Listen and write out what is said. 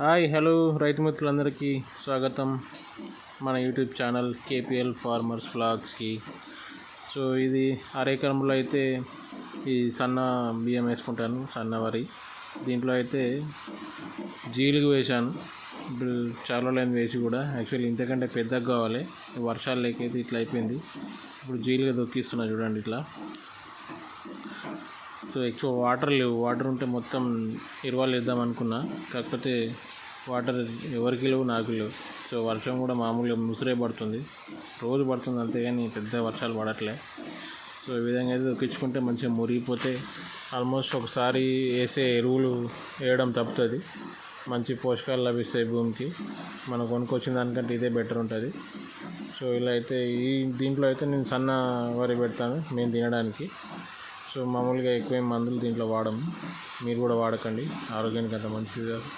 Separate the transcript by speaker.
Speaker 1: Hi hello రైతు మిత్రులందరికీ స్వాగతం మన యూట్యూబ్ ఛానల్ కేపిఎల్ ఫార్మర్స్ బ్లాగ్స్కి సో ఇది అరేకరంలో అయితే ఈ సన్న బియ్యం వేసుకుంటాను సన్న వరి. దీంట్లో అయితే జీలుగు వేశాను. ఇప్పుడు చాలా లైన్ వేసి కూడా. యాక్చువల్లీ ఇంతకంటే పెద్దగా కావాలి. వర్షాలు లేకైతే ఇట్లా అయిపోయింది. ఇప్పుడు జీలుగా దొక్కిస్తున్నా చూడండి ఇట్లా. సో ఎక్కువ వాటర్ లేవు. వాటర్ ఉంటే మొత్తం ఇరవాలు వేద్దాం అనుకున్నా. కాకపోతే వాటర్ ఎవరికి లేవు నాకు లేవు. సో వర్షం కూడా మామూలుగా ముసిరే పడుతుంది. రోజు పడుతుంది అంతే కానీ పెద్ద వర్షాలు పడట్లే. సో ఈ విధంగా అయితే దొక్కించుకుంటే మంచిగా మురిగిపోతే ఆల్మోస్ట్ ఒకసారి వేసే ఎరువులు వేయడం తప్పుతుంది. మంచి పోషకాలు లభిస్తాయి భూమికి. మనం కొనుక్కొచ్చిన దానికంటే ఇదే బెటర్ ఉంటుంది. సో ఇలా అయితే ఈ దీంట్లో అయితే నేను సన్న వరి పెడతాను మేము తినడానికి. సో మామూలుగా ఎక్కువ మందులు దీంట్లో వాడము. మీరు కూడా వాడకండి. ఆరోగ్యానికి అంత మంచిది కాదు.